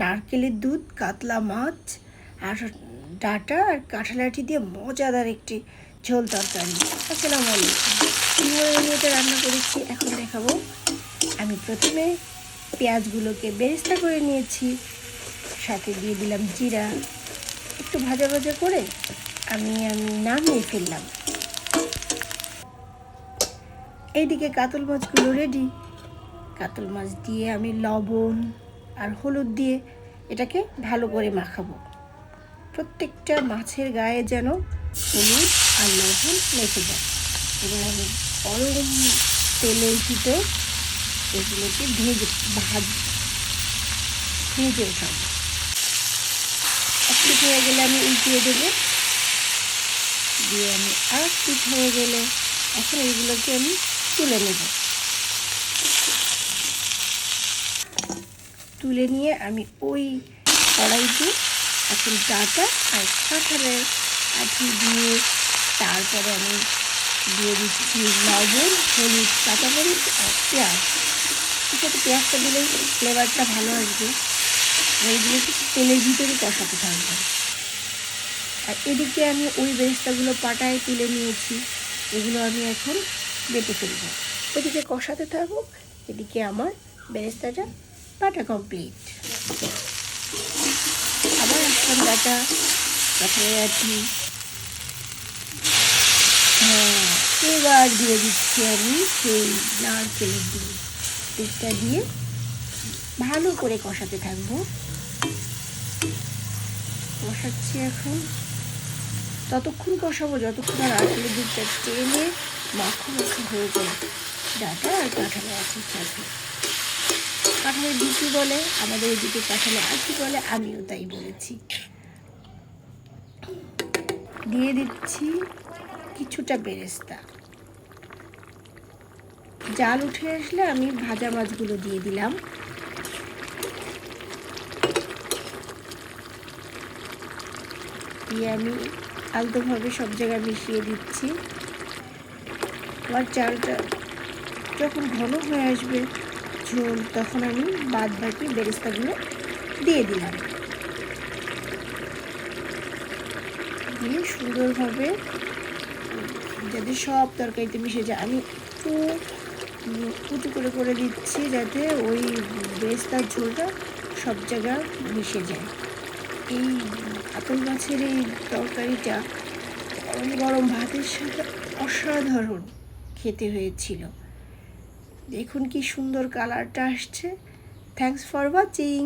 নারকেলের দুধ, কাতলা মাছ, আর ডাটা আর কাঁঠালাটি দিয়ে মজাদার একটি ঝোল তরকারি। আসসালামু আলাইকুম। আমি এটা রান্না করেছি এখন দেখাবো। আমি প্রথমে পেঁয়াজগুলোকে বেরেস্তা করে নিয়েছি, সাথে দিয়ে দিলাম জিরা। একটু ভাজা ভাজা করে আমি আমি নামিয়ে ফেললাম। এইদিকে কাতল মাছগুলো রেডি কাতল মাছ দিয়ে আমি লবণ আর হলুদ দিয়ে এটাকে ভালো করে মাখাবো। প্রত্যেকটা মাছের গায়ে যেন হলুদ আর লবণ মেখে যায়। এবং আমি গরম তেলের ভিতর এগুলোকে ভেজে ভাজ, ভেজে উঠাবো। এক পিঠ হয়ে গেলে আমি উল্টিয়ে দেবো। দিয়ে আমি আর পিঠ হয়ে গেলে এখন এইগুলোকে আমি তুলে নেব। তুলে নিয়ে আমি ওই কড়াই দিয়ে এখন ডাটা আর কাঁঠালের আঠি দিয়ে তারপরে আমি দিয়ে দিচ্ছি লবণ, হলুদ কাঁচা কাঁচামরিচ আর পেঁয়াজ। সাথে পেঁয়াজটা দিলেই ফ্লেভারটা ভালো আসবে। এইগুলোকে তেলের ভিতরে কষাতে থাকবে। আর এদিকে আমি ওই বেরেস্তাগুলো পাটায় তুলে নিয়েছি। এগুলো আমি এখন বেটে ফেলব। ওদিকে কষাতে থাকুক, এদিকে আমার বেরেস্তাটা পাটা কমপ্লিট। আবার আসলাম ডাটা কাঁঠালের আঠি হ্যাঁ এবার দিয়ে দিচ্ছি আমি সেই নারকেলের দুধ দুধটা দিয়ে ভালো করে কষাতে থাকব। কষাচ্ছি এখন। ততক্ষণ কষাবো, যতক্ষণ আর নারকেলের দুধটা টেনে মাখো মাখো হয়ে যায়। ডাটা আর কাঁঠালে আছে সাথে। কাঁঠালের বিচি বলে, আমাদের এদিকে কাঁঠালে আছি বলে, আমিও তাই বলেছি। দিয়ে দিচ্ছি কিছুটা বেরেস্তা। জাল উঠে আসলে আমি ভাজা মাছগুলো দিয়ে দিলাম। দিয়ে আমি আলতোভাবে সব জায়গায় মিশিয়ে দিচ্ছি। আমার চালটা যখন ঘন হয়ে আসবে ঝোল তখন আমি বাদ বাকি বেরেস্তাগুলো দিয়ে দিলাম। দিয়ে সুন্দরভাবে যাতে সব তরকারিতে মিশে যায়, আমি একটু উঁচু করে করে দিচ্ছি যাতে ওই বেরেস্তার ঝোলটা সব জায়গায় মিশে যায়। এই কাতল মাছের এই তরকারিটা গরম ভাতের সাথে অসাধারণ খেতে হয়েছিল। দেখুন কি সুন্দর কালারটা আসছে। Thanks for watching